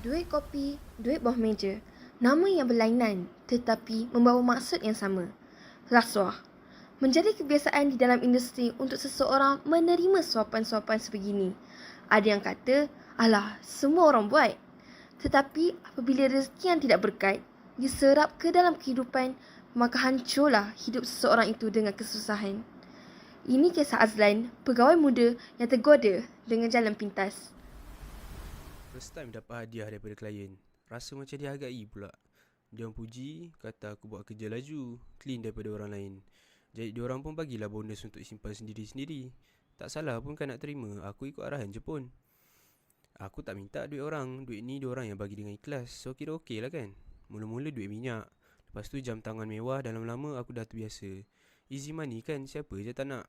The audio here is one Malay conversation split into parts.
Duit kopi, duit bawah meja. Nama yang berlainan tetapi membawa maksud yang sama. Rasuah. Menjadi kebiasaan di dalam industri untuk seseorang menerima suapan-suapan sebegini. Ada yang kata, alah, semua orang buat. Tetapi apabila rezeki yang tidak berkait diserap ke dalam kehidupan, maka hancurlah hidup seseorang itu dengan kesusahan. Ini kisah Azlan, pegawai muda yang tergoda dengan jalan pintas. First time dapat hadiah daripada klien. Rasa macam dihargai pula. Dia orang puji, kata aku buat kerja laju, clean daripada orang lain. Jadi dia orang pun bagilah bonus untuk simpan sendiri-sendiri. Tak salah pun kan nak terima, aku ikut arahan je pun. Aku tak minta duit orang, duit ni dia orang yang bagi dengan ikhlas. So kira okey lah kan. Mula-mula duit minyak. Lepas tu jam tangan mewah dan lama-lama aku dah terbiasa. Easy money kan, siapa je tak nak.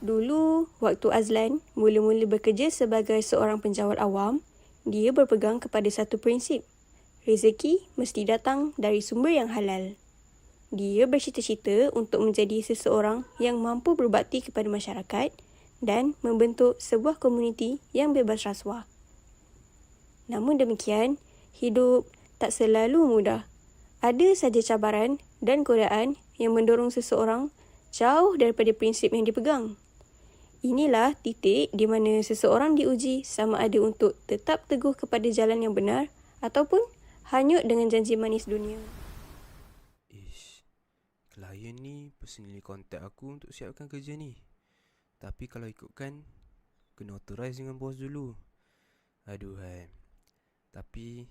Dulu, waktu Azlan mula-mula bekerja sebagai seorang penjawat awam, dia berpegang kepada satu prinsip. Rezeki mesti datang dari sumber yang halal. Dia bercita-cita untuk menjadi seseorang yang mampu berbakti kepada masyarakat dan membentuk sebuah komuniti yang bebas rasuah. Namun demikian, hidup tak selalu mudah. Ada saja cabaran dan godaan yang mendorong seseorang jauh daripada prinsip yang dipegang. Inilah titik di mana seseorang diuji sama ada untuk tetap teguh kepada jalan yang benar ataupun hanyut dengan janji manis dunia. Ish, klien ni personally contact aku untuk siapkan kerja ni. Tapi kalau ikutkan, kena authorize dengan bos dulu. Aduh hai. Tapi,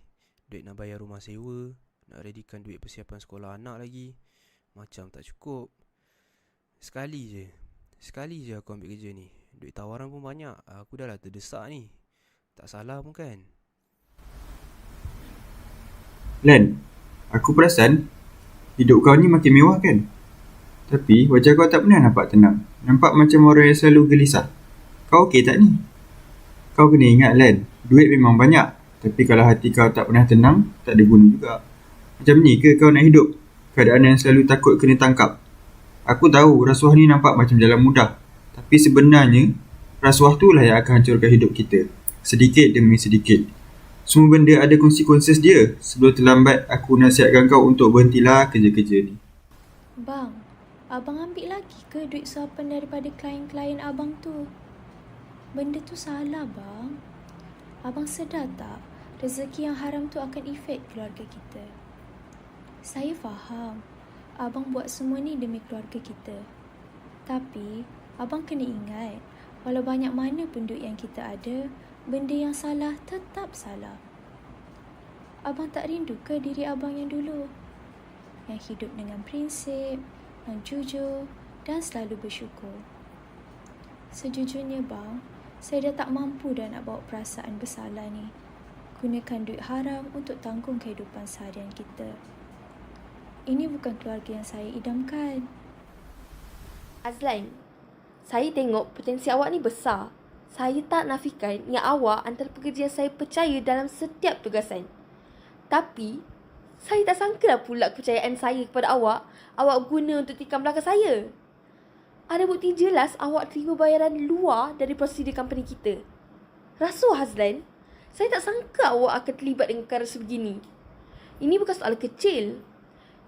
duit nak bayar rumah sewa, nak readykan duit persiapan sekolah anak lagi, macam tak cukup. Sekali je, Sekali je aku ambil kerja ni Duit tawaran pun banyak Aku dah lah terdesak ni Tak salah pun kan Len, aku perasan hidup kau ni makin mewah kan? Tapi wajah kau tak pernah nampak tenang. Nampak macam orang yang selalu gelisah. Kau okey tak ni? Kau kena ingat Len, duit memang banyak. Tapi kalau hati kau tak pernah tenang, tak ada guna juga. Macam ni ke kau nak hidup? Keadaan yang selalu takut kena tangkap. Aku tahu rasuah ni nampak macam jalan mudah. Tapi sebenarnya, rasuah tu lah yang akan hancurkan hidup kita. Sedikit demi sedikit. Semua benda ada konsekuensi dia. Sebelum terlambat, aku nasihatkan kau untuk berhentilah kerja-kerja ni. Bang, abang ambil lagi ke duit suapan daripada klien-klien abang tu? Benda tu salah, bang. Abang sedar tak rezeki yang haram tu akan efek keluarga kita? Saya faham abang buat semua ni demi keluarga kita. Tapi, abang kena ingat, walau banyak mana pun duit yang kita ada, benda yang salah tetap salah. Abang tak rindu ke diri abang yang dulu? Yang hidup dengan prinsip, yang jujur dan selalu bersyukur. Sejujurnya bang, saya dah tak mampu dah nak bawa perasaan bersalah ni. Gunakan duit haram untuk tanggung kehidupan seharian kita. Ini bukan keluarga yang saya idamkan. Azlan, saya tengok potensi awak ni besar. Saya tak nafikan yang awak antara pekerja yang saya percaya dalam setiap tugasan. Tapi, saya tak sangka pula kepercayaan saya kepada awak, awak guna untuk tikam belakang saya. Ada bukti jelas awak terima bayaran luar dari prosedur company kita. Rasuah Azlan, saya tak sangka awak akan terlibat dengan perkara sebegini. Ini bukan soal kecil.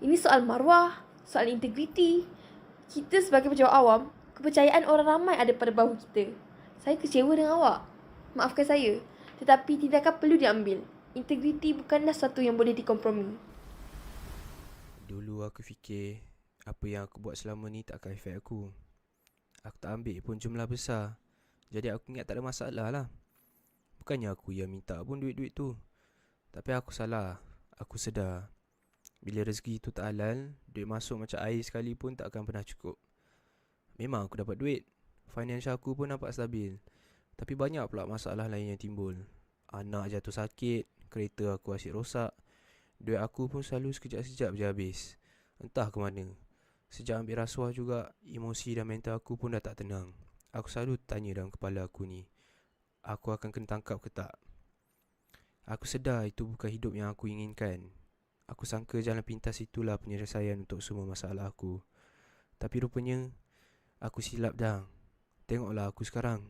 Ini soal maruah, soal integriti. Kita sebagai pejabat awam, kepercayaan orang ramai ada pada bahu kita. Saya kecewa dengan awak. Maafkan saya. Tetapi tindakan perlu diambil. Integriti bukanlah sesuatu yang boleh dikompromi. Dulu aku fikir Apa yang aku buat selama ni tak akan efek aku Aku tak ambil pun jumlah besar Jadi aku ingat tak ada masalah lah Bukannya aku yang minta pun duit-duit tu Tapi aku salah Aku sedar bila rezeki tu tak halal, duit masuk macam air sekali pun tak akan pernah cukup. Memang aku dapat duit. Financial aku pun nampak stabil. Tapi banyak pula masalah lain yang timbul. Anak jatuh sakit, kereta aku asyik rosak. Duit aku pun selalu sekejap-sekejap je habis. Entah ke mana. Sejak ambil rasuah juga, emosi dan mental aku pun dah tak tenang. Aku selalu tanya dalam kepala aku ni. Aku akan kena tangkap ke tak? Aku sedar itu bukan hidup yang aku inginkan. Aku sangka jalan pintas itulah penyelesaian untuk semua masalah aku. Tapi rupanya, aku silap dah. Tengoklah aku sekarang.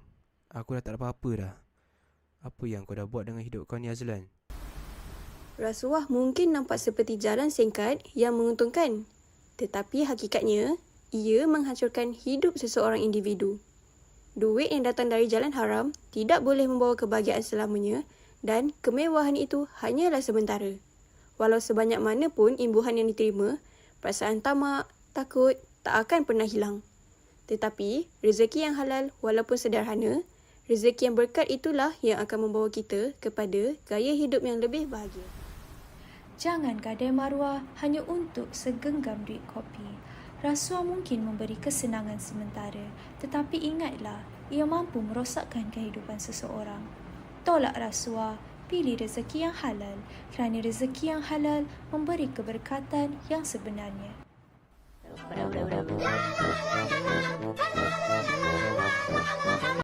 Aku dah tak ada apa-apa dah. Apa yang kau dah buat dengan hidup kau ni Azlan? Rasuah mungkin nampak seperti jalan singkat yang menguntungkan. Tetapi hakikatnya, ia menghancurkan hidup seseorang individu. Duit yang datang dari jalan haram tidak boleh membawa kebahagiaan selamanya dan kemewahan itu hanyalah sementara. Walau sebanyak mana pun imbuhan yang diterima, perasaan tamak, takut tak akan pernah hilang. Tetapi, rezeki yang halal walaupun sederhana, rezeki yang berkat itulah yang akan membawa kita kepada gaya hidup yang lebih bahagia. Jangan gadai maruah hanya untuk segenggam duit kopi. Rasuah mungkin memberi kesenangan sementara, tetapi ingatlah, ia mampu merosakkan kehidupan seseorang. Tolak rasuah, pilih rezeki yang halal kerana rezeki yang halal memberi keberkatan yang sebenarnya.